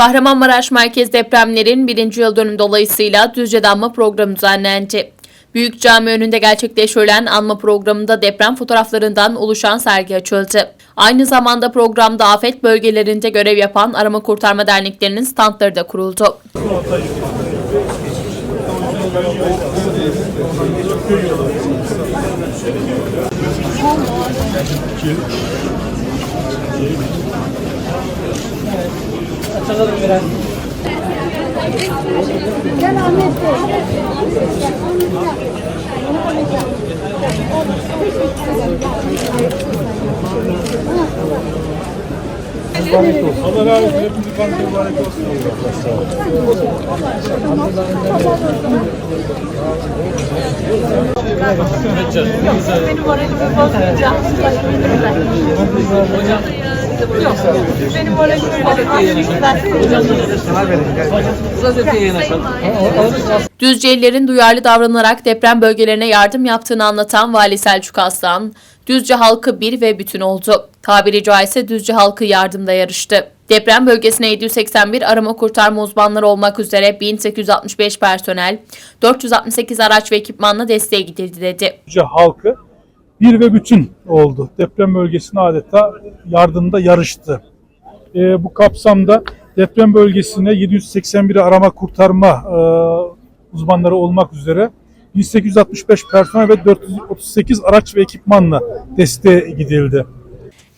Kahramanmaraş merkez depremlerin birinci yıl dönümü dolayısıyla Düzce'de anma programı düzenlendi. Büyük Cami önünde gerçekleştirilen anma programında deprem fotoğraflarından oluşan sergi açıldı. Aynı zamanda programda afet bölgelerinde görev yapan arama kurtarma derneklerinin standları da kuruldu. Gel Ahmet Bey. Allah razı olsun. Hepimizi kanka mübarek olsun. Benim moralimi bozmayacağım. Yok. Düzcelilerin duyarlı davranarak deprem bölgelerine yardım yaptığını anlatan Vali Selçuk Aslan, Düzce halkı bir ve bütün oldu. Tabiri caizse Düzce halkı yardımda yarıştı. Deprem bölgesine 781 arama kurtarma uzmanları olmak üzere 1865 personel, 468 araç ve ekipmanla desteğe gidildi dedi. Düzce halkı bir ve bütün oldu. Deprem bölgesine adeta yardımda yarıştı. Ee, bu kapsamda deprem bölgesine 781 arama kurtarma e, uzmanları olmak üzere 1865 personel ve 438 araç ve ekipmanla desteğe gidildi.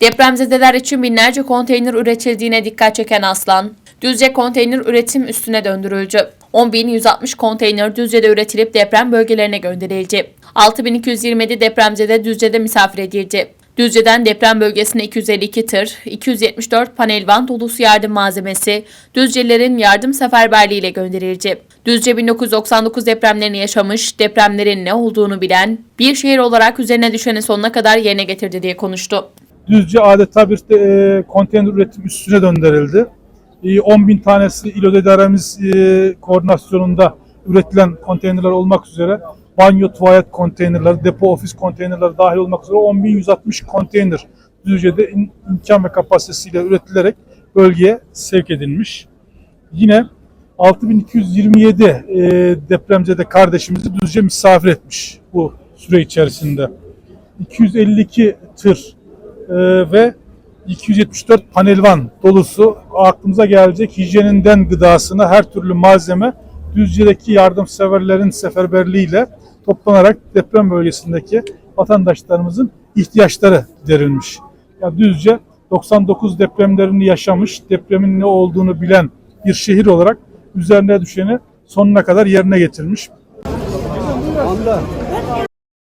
Depremzedeler için binlerce konteyner üretildiğine dikkat çeken Aslan, Düzce konteyner üretim üstüne döndürüldü. 10.160 konteyner Düzce'de üretilip deprem bölgelerine gönderildi. 6.227 depremzede Düzce'de misafir edildi. Düzce'den deprem bölgesine 252 tır, 274 panel van dolusu yardım malzemesi Düzcelilerin yardım seferberliğiyle gönderildi. Düzce 1999 depremlerini yaşamış, depremlerin ne olduğunu bilen, bir şehir olarak üzerine düşeni sonuna kadar yerine getirdi diye konuştu. Düzce adeta bir de, e, konteyner üretim üstüne döndürüldü. E, 10 bin tanesi İLO İdaremiz e, koordinasyonunda üretilen konteynerler olmak üzere banyo, tuvalet konteynerleri, depo, ofis konteynerleri dahil olmak üzere 10.160 konteyner Düzce'de imkan ve kapasitesiyle üretilerek bölgeye sevk edilmiş. Yine 6227 e, depremzede kardeşimizi Düzce misafir etmiş bu süre içerisinde. 252 tır e, ve 274 panelvan dolusu aklımıza gelecek hijyeninden gıdasına her türlü malzeme Düzce'deki yardımseverlerin seferberliğiyle toplanarak deprem bölgesindeki vatandaşlarımızın ihtiyaçları giderilmiş. Ya Düzce 99 depremlerini yaşamış, depremin ne olduğunu bilen bir şehir olarak üzerine düşeni sonuna kadar yerine getirmiş.